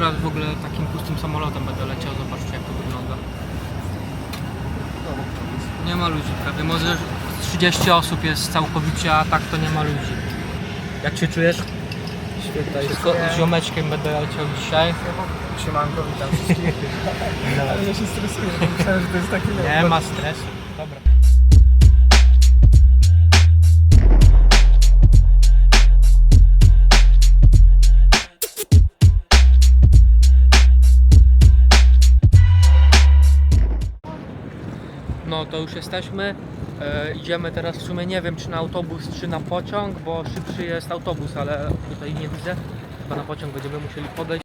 Raz w ogóle takim pustym samolotem będę leciał, zobaczcie jak to wygląda. Nie ma ludzi prawie, może 30 osób jest całkowicie, a tak to nie ma ludzi. Jak się czujesz? Świetnie. Z ziomeczkiem będę leciał dzisiaj. Siemanko, witam wszystkich. Ale ja się stresuję, myślałem, że to jest taki Nie ma stresu. To już jesteśmy. E, idziemy teraz w sumie nie wiem czy na autobus czy na pociąg, bo szybszy jest autobus, ale tutaj nie widzę. Chyba na pociąg będziemy musieli podejść.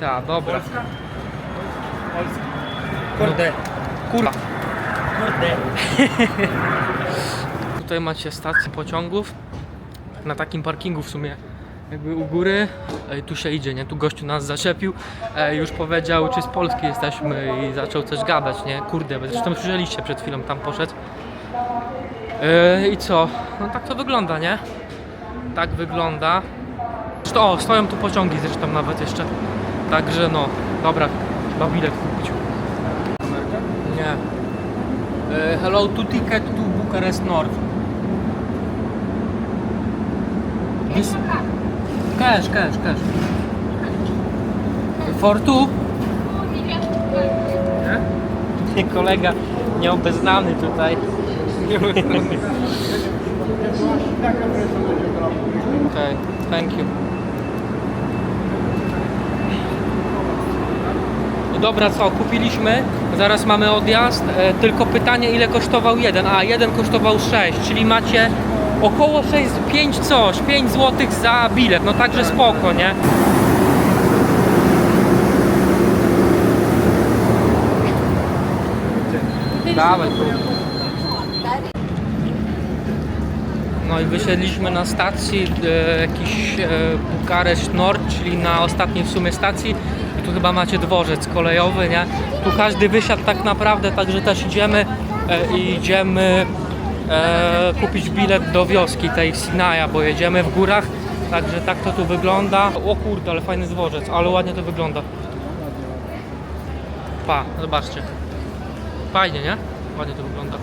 Tak, dobra. Kurde. Kurwa. Kurde. Tutaj macie stację pociągów. Na takim parkingu w sumie jakby u góry. Tu się idzie, nie? Tu gościu nas zaczepił. Ej, już powiedział, czy z Polski jesteśmy i zaczął coś gadać, nie? Kurde, bo zresztą słyszeliście przed chwilą, tam poszedł. Ej, I co? No tak to wygląda, nie? Tak wygląda. Zresztą, o, stoją tu pociągi zresztą nawet jeszcze. Także no, dobra, trzeba bilet kupić. Nie. E, hello to ticket to Bucharest North. This... Cash, cash, cash. For? Nie? Kolega nieobeznany tutaj. Okay, thank you. No dobra, co, kupiliśmy, zaraz mamy odjazd, e, tylko pytanie ile kosztował jeden, a jeden kosztował 6, czyli macie około 6, 5 coś, 5 zł za bilet, no także spoko, nie? Dawaj. No i wysiedliśmy na stacji e, jakiś e, Bukareszt Nord, czyli na ostatniej w sumie stacji. I tu chyba macie dworzec kolejowy, nie? Tu każdy wysiadł tak naprawdę, także też idziemy e, i idziemy e, kupić bilet do wioski tej Sinaja, bo jedziemy w górach. Także tak to tu wygląda. O kurde, ale fajny dworzec, ale ładnie to wygląda. Pa, zobaczcie. Fajnie, nie? Ładnie to wygląda.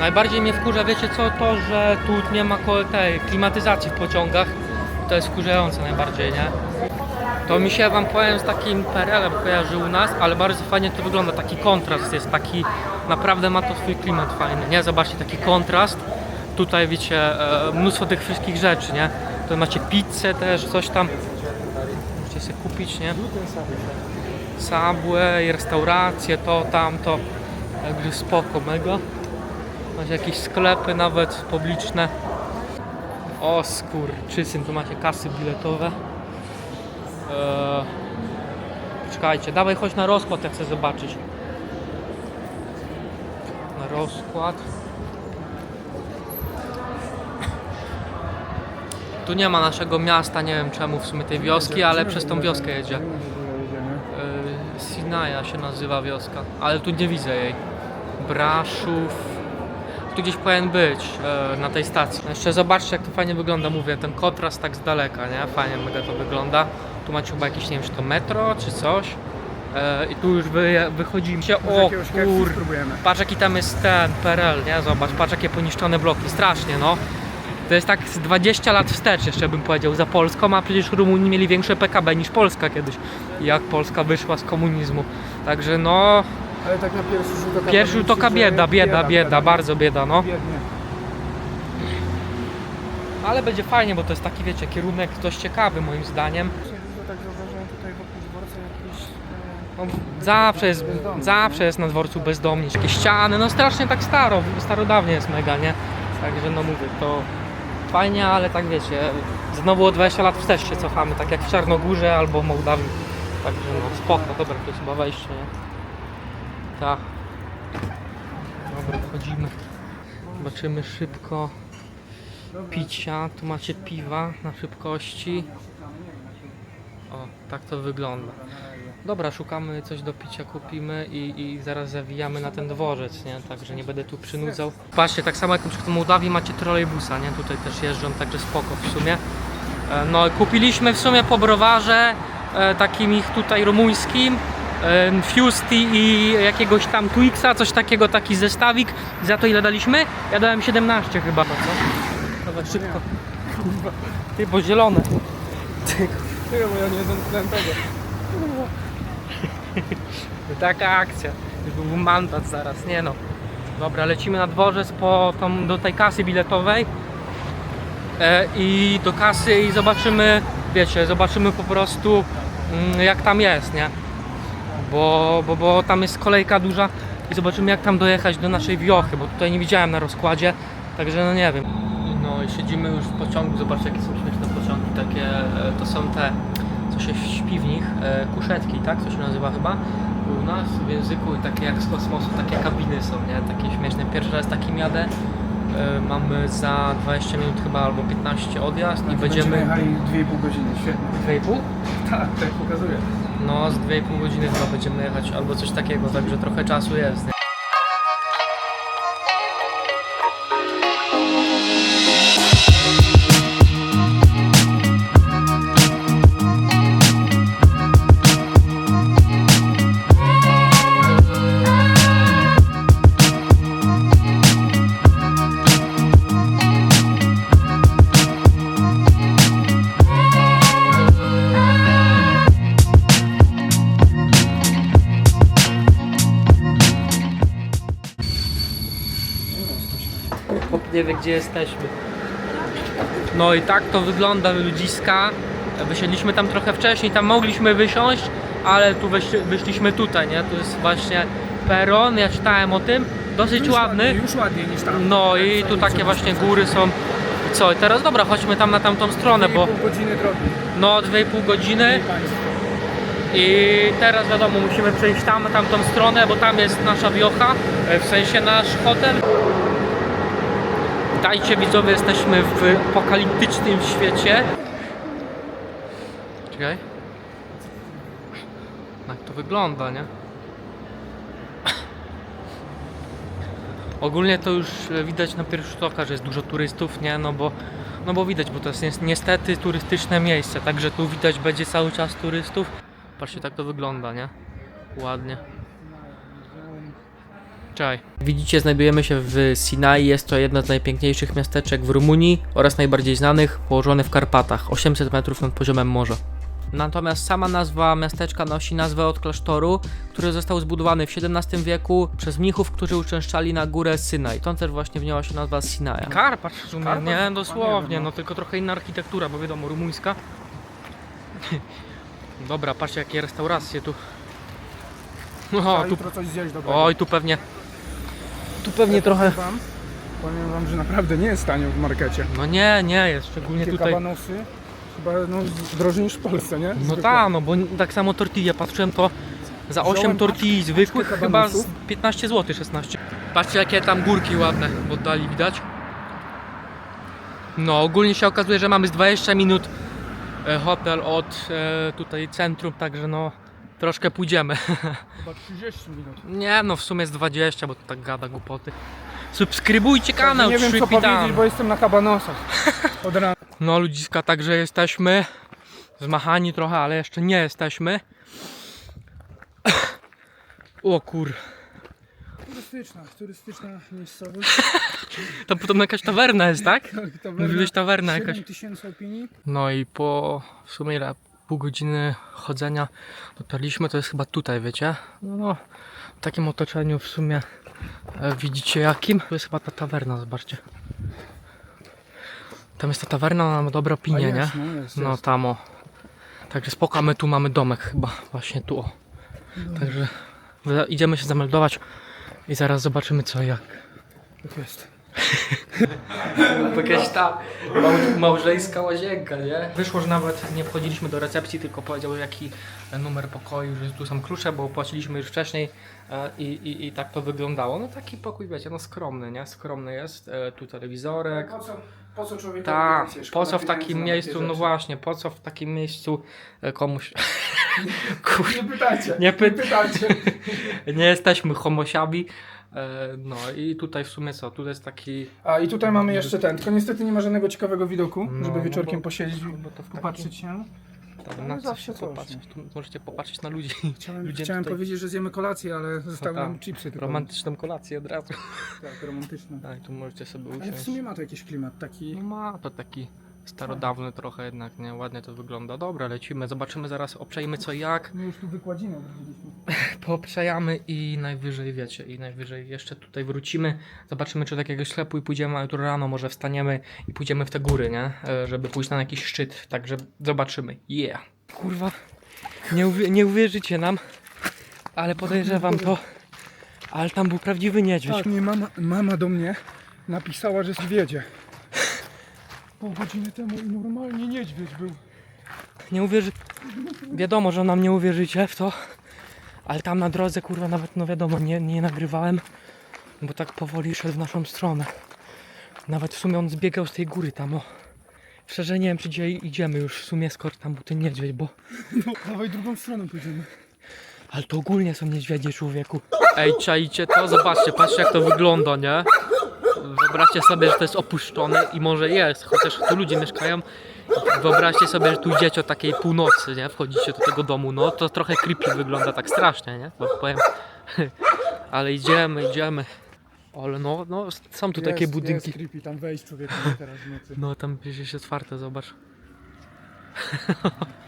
Najbardziej mnie wkurza, wiecie co, to, że tu nie ma tej klimatyzacji w pociągach. To jest wkurzające najbardziej, nie? To mi się wam powiem z takim PRL-em kojarzy u nas, ale bardzo fajnie to wygląda, taki kontrast jest taki, naprawdę ma to swój klimat fajny, nie? Zobaczcie, taki kontrast. Tutaj wiecie, e, mnóstwo tych wszystkich rzeczy, nie? Tutaj macie pizzę też, coś tam. Możecie sobie kupić, nie? Subway, restauracje, to, tamto. Także spoko, mega. Macie jakieś sklepy nawet publiczne. O skurczysyn, tu macie kasy biletowe. Eee, poczekajcie, dawaj chodź na rozkład, ja chcę zobaczyć. Na rozkład. Tu nie ma naszego miasta, nie wiem czemu w sumie tej wioski, ale przez tą wioskę jedzie. Yy, Sinaja się nazywa wioska, ale tu nie widzę jej. Braszów. Tu gdzieś powinien być e, na tej stacji. Jeszcze zobaczcie jak to fajnie wygląda, mówię, ten kontrast tak z daleka, nie? Fajnie mega to wygląda. Tu macie chyba jakieś, nie wiem, czy to metro, czy coś. E, I tu już wy, wychodzimy się, o jakiegoś KFC kur... spróbujemy. Patrz jaki tam jest ten PRL, nie? Zobacz, patrz jakie poniszczone bloki, strasznie no. To jest tak z 20 lat wstecz jeszcze bym powiedział za Polską, a przecież Rumuni mieli większe PKB niż Polska kiedyś. Jak Polska wyszła z komunizmu. Także no, Ale tak na pierwszy rzut oka... pierwszy powiem ci, oka że bieda, bieda, bieda, bardzo bieda no. Biednie. Ale będzie fajnie, bo to jest taki wiecie, kierunek dość ciekawy moim zdaniem. Dużo tak zauważyłem tutaj wokół dworca jakieś... e, No, zawsze jest, zawsze jest na dworcu bezdomni, jakieś ściany, no strasznie tak staro, starodawnie jest mega, nie? Także no mówię, to fajnie, ale tak wiecie, znowu o 20 lat wstecz się cofamy, tak jak w Czarnogórze albo Mołdawii. Także no spoko, dobra, to jest chyba wejście, nie? Tak. Dobra, wchodzimy. Zobaczymy szybko picia, tu macie piwa na szybkości. O, tak to wygląda. Dobra, szukamy coś do picia, kupimy i, i zaraz zawijamy na ten dworzec, nie? Także nie będę tu przynudzał. Patrzcie, tak samo jak na przykład w Mołdawii macie trolejbusa, nie? Tutaj też jeżdżą, także spoko w sumie. E, No, kupiliśmy w sumie po browarze e, takim ich tutaj rumuńskim. e, Fusti i jakiegoś tam Twixa, coś takiego, taki zestawik. Za to ile daliśmy? Ja dałem 17 chyba, no co? Dawaj szybko. Ty, bo zielone. Ty, bo ja nie zamknąłem tego. Taka akcja. Już byłby mandat zaraz, nie no. Dobra, lecimy na dworzec po tą, do tej kasy biletowej e, i do kasy i zobaczymy, wiecie, zobaczymy po prostu mm, jak tam jest, nie? Bo, bo, bo tam jest kolejka duża i zobaczymy jak tam dojechać do naszej wiochy, bo tutaj nie widziałem na rozkładzie, także no nie wiem. No i siedzimy już w pociągu, zobaczcie jakie są śmieszne pociągi, takie, e, to są te, co się śpi w nich, e, kuszetki, tak? Co się nazywa chyba u nas w języku i takie jak z kosmosu, takie kabiny są, nie? Takie śmieszne. Pierwszy raz takim jadę. E, mamy za 20 minut chyba albo 15 odjazd i będziemy... jechali 2,5 godziny, świetnie. 2,5? Tak, tak pokazuje. No, z 2,5 godziny chyba będziemy jechać albo coś takiego, także trochę czasu jest. Nie? Gdzie jesteśmy. No i tak to wygląda ludziska. Wysiedliśmy tam trochę wcześniej, tam mogliśmy wysiąść, ale tu wyś- wyszliśmy tutaj, nie? To jest właśnie peron, ja czytałem o tym, dosyć Już ładny. ładniej, Już ładniej niż tam. No i tu takie właśnie góry są. I co? I teraz dobra, chodźmy tam na tamtą stronę, bo 2,5 godziny drogi. no 2,5 godziny i teraz wiadomo, musimy przejść tam na tamtą stronę, bo tam jest nasza wiocha, e, w sensie nasz hotel. Dajcie widzowie, jesteśmy w apokaliptycznym świecie. Czekaj. Jak to wygląda, nie? Ogólnie to już widać na pierwszy rzut oka, że jest dużo turystów, nie? No bo, no bo widać, bo to jest nies- niestety turystyczne miejsce, także tu widać będzie cały czas turystów. Patrzcie, tak to wygląda, nie? Ładnie. Czaj. Widzicie, znajdujemy się w Sinai. Jest to jedno z najpiękniejszych miasteczek w Rumunii oraz najbardziej znanych, położone w Karpatach, 800 metrów nad poziomem morza. Natomiast sama nazwa miasteczka nosi nazwę od klasztoru, który został zbudowany w XVII wieku przez mnichów, którzy uczęszczali na górę Synaj. Stąd też właśnie wzięła się nazwa Sinaja. Karpat w sumie, Karpat? nie? A Dosłownie, no no. tylko trochę inna architektura, bo wiadomo, rumuńska. Dobra, patrzcie jakie restauracje tu. O, tu. Oj, tu pewnie. Tu pewnie trochę. Wam, powiem wam, że naprawdę nie jest tanio w markecie. No nie, nie jest, szczególnie Te tutaj. kabanosy chyba no, drożej niż w Polsce, nie? No Zwykle. tak, no bo tak samo tortilla patrzyłem to za 8 Wziąłem tortilli paczkę zwykłych chyba z kabanosów. 15 zł 16. Patrzcie jakie tam górki ładne w oddali widać. No ogólnie się okazuje, że mamy z 20 minut e, hotel od e, tutaj centrum, także no troszkę pójdziemy. Chyba 30 minut. Nie no w sumie z 20, bo to tak gada głupoty. Subskrybujcie kanał, nie wiem co Trzypitan. powiedzieć, bo jestem na kabanosach. Od rana. No ludziska, także jesteśmy zmachani trochę, ale jeszcze nie jesteśmy. O kur... Turystyczna, turystyczna miejscowość. To potem jakaś tawerna jest, tak? Tawerna, Mówiłeś tawerna jakaś. 7 tysięcy opinii. No i po w sumie ile, pół godziny chodzenia dotarliśmy, to jest chyba tutaj, wiecie? No, no w takim otoczeniu w sumie e, widzicie jakim? To jest chyba ta tawerna, zobaczcie. Tam jest ta tawerna, ona ma dobre opinie, A nie? jest, no jest, No jest. tam o. Także spoko, a my tu mamy domek chyba, właśnie tu o. Także za- idziemy się zameldować i zaraz zobaczymy co i jak. Tak jest. Jakaś ta mał- małżeńska łazienka, nie? Wyszło, że nawet nie wchodziliśmy do recepcji, tylko powiedział jaki numer pokoju, że tu są klucze, bo płaciliśmy już wcześniej e, i, i, i tak to wyglądało. No taki pokój, wiecie, no skromny, nie? Skromny jest, e, tu telewizorek. Po co, po co człowiekowi Tak, po co w takim miejscu, no właśnie, po co w takim miejscu e, komuś Kur... Nie pytajcie. Nie py- pytajcie. Nie jesteśmy homosiami. E, no i tutaj w sumie co? Tu jest taki... A i tutaj mamy jeszcze ten, tylko niestety nie ma żadnego ciekawego widoku, No, żeby no wieczorkiem bo- posiedzieć bo to w i popatrzeć się. Tam, Ale na co zawsze się coś, popatrzeć. Tu możecie popatrzeć na ludzi. Chciałem, Ludzie chciałem tutaj- powiedzieć, że zjemy kolację, ale zostały No tak. nam chipsy tylko. Romantyczną kolację od razu. Tak, romantyczne. Tak, tu możecie sobie Ale w usiąść. sumie ma to jakiś klimat taki... No ma to taki starodawny trochę jednak, nie? Ładnie to wygląda. Dobra, lecimy, zobaczymy zaraz, obczajmy co i jak. My już tu wykładzinę odwiedziliśmy. Poobczajamy i najwyżej, wiecie, i najwyżej jeszcze tutaj wrócimy. Zobaczymy czy do jakiegoś sklepu i pójdziemy, a jutro rano może wstaniemy i pójdziemy w te góry, nie? E, Żeby pójść na jakiś szczyt, także zobaczymy. Yeah! Kurwa, nie, nie uwierzycie nam, ale podejrzewam to, ale tam był prawdziwy niedźwiedź. Tak, mnie mama, mama do mnie napisała, że wiedzie. Pół godziny temu i normalnie niedźwiedź był. Nie uwierzy... Wiadomo, że nam nie uwierzycie w to, ale tam na drodze, kurwa, nawet, no wiadomo, nie, nie nagrywałem, bo tak powoli szedł w naszą stronę. Nawet w sumie on zbiegał z tej góry tam, o. Szczerze nie wiem, czy dzisiaj idziemy już w sumie, skoro tam był ten niedźwiedź, bo... No, dawaj drugą stroną pójdziemy. Ale to ogólnie są niedźwiedzie, człowieku. Ej, czajcie to? Zobaczcie, patrzcie jak to wygląda, nie? Wyobraźcie sobie, że to jest opuszczone i może jest, chociaż tu ludzie mieszkają. Wyobraźcie sobie, że tu idziecie o takiej północy, nie? Wchodzicie do tego domu, no to trochę creepy wygląda tak strasznie, nie? Bo powiem. Ale idziemy, idziemy. Ale no, no, są tu takie budynki. Jest creepy tam wejść człowieku teraz w nocy. No tam przecież jest otwarte, zobacz.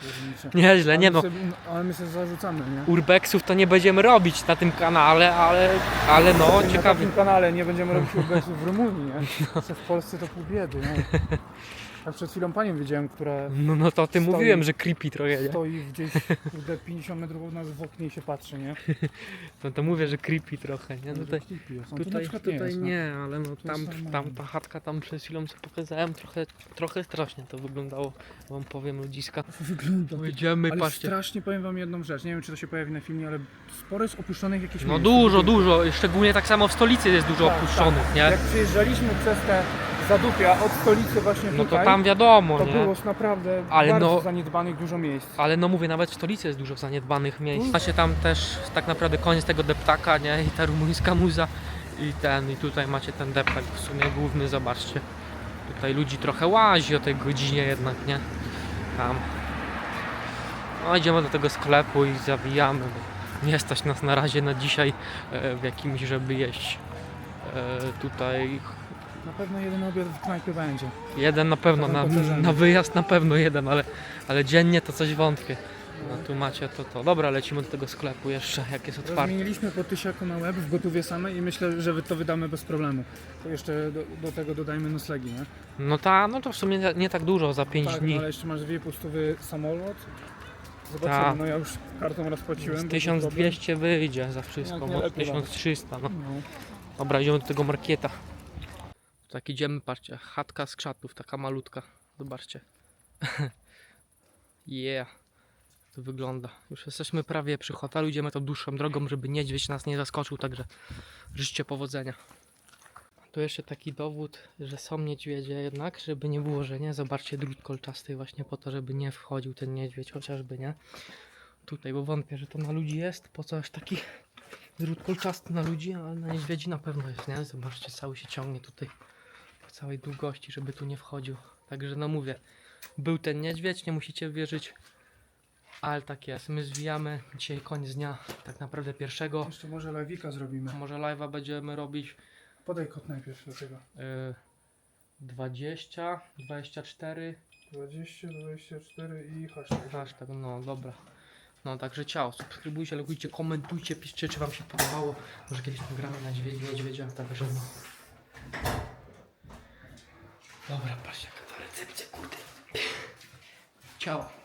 Piernicze. Nieźle, nie Ale no. my sobie- Ale my sobie zarzucamy, nie? Urbexów to nie będziemy robić na tym kanale, ale, ale no, Na ciekawie. takim kanale nie będziemy robić urbexów w Rumunii, nie? Co w Polsce to pół biedy, nie? Ja przed chwilą panią widziałem, która No, no to o tym Stoi- mówiłem, że creepy trochę, nie? stoi gdzieś kurde, 50 metrów od nas w oknie i się patrzy, nie? No to mówię, że creepy trochę, nie? No. No to tutaj, tutaj jest, no. nie, ale no jest tam, normalne. tam ta chatka tam przed chwilą co pokazałem, trochę, trochę strasznie to wyglądało, wam powiem ludziska. Wygląda. Idziemy, Ale patrzcie. strasznie powiem wam jedną rzecz, nie wiem czy to się pojawi na filmie, ale sporo jest opuszczonych jakichś No miejsc. dużo, dużo, szczególnie tak samo w stolicy jest dużo Tak, opuszczonych, tak. nie? Jak przejeżdżaliśmy przez te zadupia od stolicy właśnie No to tam wiadomo, to nie? było naprawdę Ale bardzo no- zaniedbanych dużo miejsc. Ale no mówię, nawet w stolicy jest dużo zaniedbanych miejsc. Mm. Macie tam też tak naprawdę koniec tego deptaka, nie? I ta rumuńska muza. I ten, i tutaj macie ten deptak w sumie główny, zobaczcie. Tutaj ludzi trochę łazi o tej godzinie jednak, nie? Tam. No idziemy do tego sklepu i zawijamy, bo nie stać nas na razie na dzisiaj e, w jakimś, żeby jeść. E, tutaj Na pewno jeden obiad w knajpie będzie. jeden na pewno, na, na wyjazd na pewno jeden, ale, ale dziennie to coś wątpię. No tu macie to, to. Dobra, lecimy do tego sklepu jeszcze, jak jest otwarty. Rozmieniliśmy po tysiaku na łeb w gotówie same i myślę, że to wydamy bez problemu. To jeszcze do, do tego dodajmy noclegi, nie? No ta, no to w sumie nie, nie tak dużo za 5 tak, dni. no ale jeszcze masz dwie pustówy samolot. Zobaczymy, Tak. no ja już kartą rozpłaciłem. Z bo to 1200 wyjdzie za wszystko, Jak nie może lepiej 1300, no. problem. No. Dobra, idziemy do tego markieta. Tak idziemy, patrzcie, chatka z krzatów, taka malutka. Zobaczcie. yeah. To wygląda. Już jesteśmy prawie przy hotelu, idziemy tą dłuższą drogą, żeby niedźwiedź nas nie zaskoczył, także życzcie powodzenia. Tu jeszcze taki dowód, że są niedźwiedzie jednak, żeby nie było, że nie. Zobaczcie drut kolczasty właśnie po to, żeby nie wchodził ten niedźwiedź, chociażby nie. Tutaj, bo wątpię, że to na ludzi jest, po co aż taki drut kolczasty na ludzi, ale na niedźwiedzi na pewno jest, nie? Zobaczcie, cały się ciągnie tutaj całej długości, żeby tu nie wchodził. Także no mówię, był ten niedźwiedź, nie musicie wierzyć, ale tak jest. My zwijamy dzisiaj koniec dnia, tak naprawdę pierwszego. Jeszcze może lewika zrobimy. Może live'a będziemy robić Podaj kod najpierw do tego. y, 20, 24, 20, 24 i hashtag. hashtag, no dobra. No także ciao, subskrybujcie, logujcie, komentujcie, piszcie czy wam się podobało. Może kiedyś nagramy na niedźwiedzia, także no. Dobra, patrzcie jaka ta recepcja, kurde. Ciao.